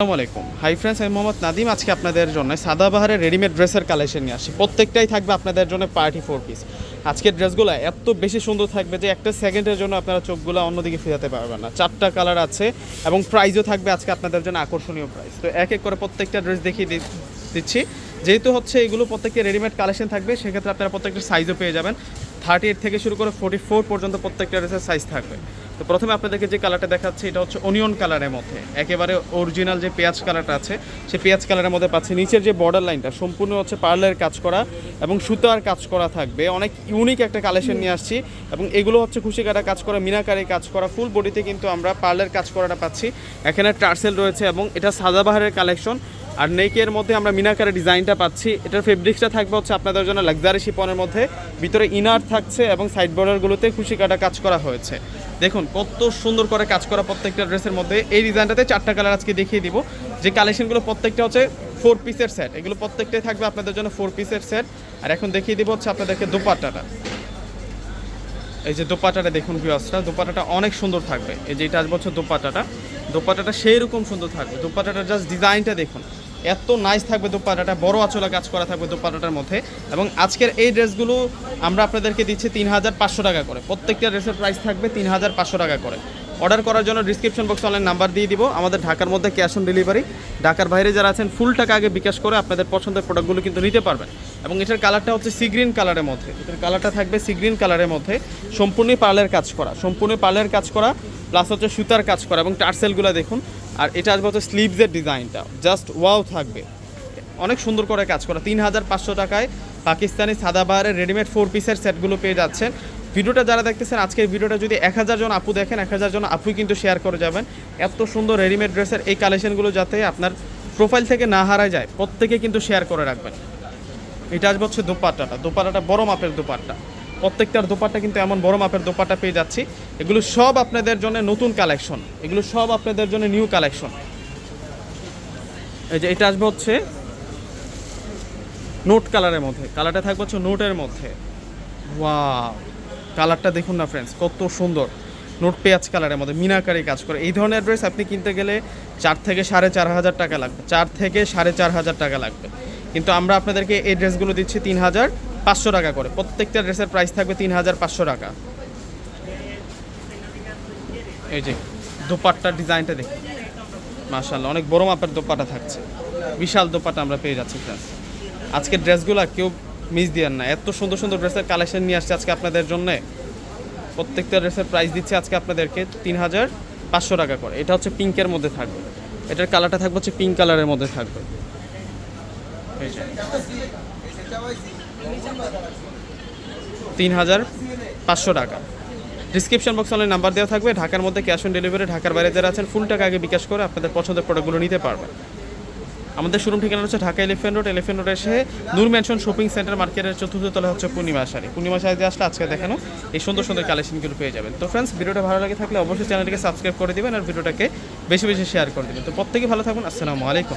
আসসালামু আলাইকুম। Hi friends, আমি মোহাম্মদ নাদিম। আজকে আপনাদের জন্য সাদাবাহারের রেডিমেড ড্রেসের কালেকশন নিয়ে আসি প্রত্যেকটাই থাকবে আপনাদের জন্য পার্টি ফোর পিস। আজকের ড্রেসগুলো এত বেশি সুন্দর থাকবে যে একটা সেকেন্ডের জন্য আপনারা চোখগুলো অন্যদিকে ফিরাতে পারবেন না। চারটা কালার আছে এবং প্রাইজও থাকবে আজকে আপনাদের জন্য আকর্ষণীয় প্রাইস। তো এক এক করে প্রত্যেকটা ড্রেস দেখিয়ে দিচ্ছি। যেহেতু হচ্ছে এগুলো প্রত্যেকটা রেডিমেড কালেকশন থাকবে, সেক্ষেত্রে আপনারা প্রত্যেকটা সাইজও পেয়ে যাবেন। থার্টি এইট থেকে শুরু করে ফোর্টি ফোর পর্যন্ত প্রত্যেকটা ড্রেসের সাইজ থাকবে। তো প্রথমে আপনাদেরকে যে কালারটা দেখাচ্ছি, এটা হচ্ছে অনিয়ন কালারের মধ্যে। একেবারে অরিজিনাল যে পেঁয়াজ কালারটা আছে, সেই পেঁয়াজ কালারের মধ্যে পাচ্ছি নিচের যে বর্ডার লাইনটা সম্পূর্ণ হচ্ছে পার্লের কাজ করা এবং সুতার কাজ করা থাকবে। অনেক ইউনিক একটা কালেকশন নিয়ে আসছি এবং এগুলো হচ্ছে খুশি কাটা কাজ করা, মিনাকারি কাজ করা ফুল বডিতে কিন্তু আমরা পার্লের কাজ করাটা পাচ্ছি। এখানে টার্সেল রয়েছে এবং এটা সাদাবাহারের কালেকশন আর নেকের মধ্যে আমরা মিনাকারের ডিজাইনটা পাচ্ছি। এটার ফেব্রিক্সটা থাকবে হচ্ছে আপনাদের জন্য লাক্সারি শিপনের মধ্যে। ভিতরে ইনার থাকছে এবং সাইড বর্ডারগুলোতে খুশি কাটা কাজ করা হয়েছে। দেখুন, কত সুন্দর করে কাজ করা প্রত্যেকটা ড্রেসের মধ্যে। এই ডিজাইনটাতে চারটা কালার আজকে দেখিয়ে দিব। যে কালেকশনগুলো প্রত্যেকটা হচ্ছে ফোর পিসের সেট এগুলো প্রত্যেকটাই থাকবে আপনাদের জন্য ফোর পিসের সেট আর এখন দেখিয়ে দিব হচ্ছে আপনাদেরকে দোপাট্টাটা। এই যে দোপাটাটা দেখুন ভিউয়ার্সটা দোপাটাটা অনেক সুন্দর থাকবে। এই যে এটা আসবে হচ্ছে দোপাটাটা দোপাটাটা সেই রকম সুন্দর থাকবে। দোপাটাটার জাস্ট ডিজাইনটা দেখুন। এত নাইস থাকবে দোপাটাটা বড় আঁচলা কাজ করা থাকবে দোপাটাটার মধ্যে। এবং আজকের এই ড্রেসগুলো আমরা আপনাদেরকে দিচ্ছি তিন হাজার পাঁচশো টাকা করে। প্রত্যেকটা ড্রেসের প্রাইস থাকবে তিন হাজার পাঁচশো টাকা করে। অর্ডার করার জন্য ডিসক্রিপশন বক্সে অনলাইন নাম্বার দিয়ে দিব। আমাদের ঢাকার মধ্যে ক্যাশ অন ডেলিভারি ঢাকার বাইরে যারা আছেন ফুল টাকা আগে বিকাশ করে আপনাদের পছন্দের প্রোডাক্টগুলো কিন্তু নিতে পারবেন। এবং এটার কালারটা হচ্ছে সি গ্রিন কালারের মধ্যে। এটার কালারটা থাকবে সি গ্রিন কালারের মধ্যে। সম্পূর্ণ পার্লের কাজ করা। সম্পূর্ণ পার্লের কাজ করা প্লাস হচ্ছে সুতার কাজ করা। এবং টার্সেলগুলো দেখুন আর এটা আসবে হচ্ছে স্লিভসের ডিজাইনটা। জাস্ট ওয়াও থাকবে। অনেক সুন্দর করে কাজ করা। তিন হাজার পাঁচশো টাকায় পাকিস্তানি সাদাবাহারের রেডিমেড ফোর পিসের সেটগুলো পেয়ে যাচ্ছেন। ভিডিওটা যারা দেখতেছেন, আজকের ভিডিওটা যদি এক হাজার জন আপু দেখেন, এক হাজার জন আপুই কিন্তু শেয়ার করে যাবেন। এত সুন্দর রেডিমেড ড্রেসের এই কালেকশনগুলো যাতে আপনার প্রোফাইল থেকে না হারায় যায়, প্রত্যেকে কিন্তু শেয়ার করে রাখবেন। এটা আসবে হচ্ছে দোপাট্টাটা। দোপাট্টাটা বড় মাপের দোপাট্টা। প্রত্যেকটার দোপাট্টা কিন্তু এমন বড় মাপের দোপাট্টা পেয়ে যাচ্ছি। এগুলো সব আপনাদের জন্য নতুন কালেকশন। এগুলো সব আপনাদের জন্য নিউ কালেকশন। এই যে এটা আসবে হচ্ছে নোট কালারের মধ্যে। কালারটা থাকবে হচ্ছে নোটের মধ্যে। ওয়া কালারটা দেখুন না ফ্রেন্ডস কত সুন্দর। নোট পেঁয়াজ কালারের মধ্যে, মিনাকারি কাজ করে। এই ধরনের ড্রেস আপনি কিনতে গেলে চার থেকে সাড়ে চার হাজার টাকা লাগবে। চার থেকে সাড়ে চার হাজার টাকা লাগবে। কিন্তু আমরা আপনাদেরকে এই ড্রেসগুলো দিচ্ছি তিন হাজার। পাঁচশো টাকা করে। প্রত্যেকটা ড্রেসের প্রাইস থাকবে তিন হাজার পাঁচশো টাকা। এই যে, দোপাট্টার ডিজাইনটা দেখি। মাশাল্লাহ অনেক বড় মাপের দোপাটা থাকছে। বিশাল দোপাটা আমরা পেয়ে যাচ্ছি ফ্রেন্ডস আজকের ড্রেসগুলো কেউ মিস দিয়েন না। এত সুন্দর সুন্দর ড্রেসের কালেকশন নিয়ে আসছে আজকে আপনাদের জন্য। প্রত্যেকটা ড্রেসের প্রাইস দিচ্ছে আজকে আপনাদেরকে তিন হাজার পাঁচশো টাকা করে। এটা হচ্ছে পিঙ্কের মধ্যে থাকবে। এটার কালারটা থাকবে হচ্ছে পিঙ্ক কালারের মধ্যে থাকবে। তিন হাজার পাঁচশো টাকা। ডিসক্রিপশন বক্স অনলাইন নাম্বার দেওয়া থাকবে। ঢাকার মধ্যে ক্যাশ অন ডেলিভারি ঢাকার বাইরে যারা আছেন ফুল টাকা আগে বিকাশ করে আপনাদের পছন্দের প্রোডাক্টগুলো নিতে পারবেন। আমাদের শোরুম ঠিকানা হচ্ছে Dhaka Elephant Road Elephant Road এসে নূর ম্যানশন শপিং সেন্টার মার্কেটের চতুর্থ তলা হচ্ছে পূর্ণিমা শাড়ি। পূর্ণিমা শাড়িতে আসলে আজকে দেখানো এই সুন্দর সুন্দর কালেকশনগুলো পেয়ে যাবেন। তো ফ্রেন্ডস ভিডিওটা ভালো লাগে থাকলে অবশ্যই চ্যানেলটিকে সাবস্ক্রাইব করে দিবেন আর ভিডিওটাকে বেশি বেশি শেয়ার করে দেবেন। তো প্রত্যেকে ভালো থাকুন। আসসালামু আলাইকুম।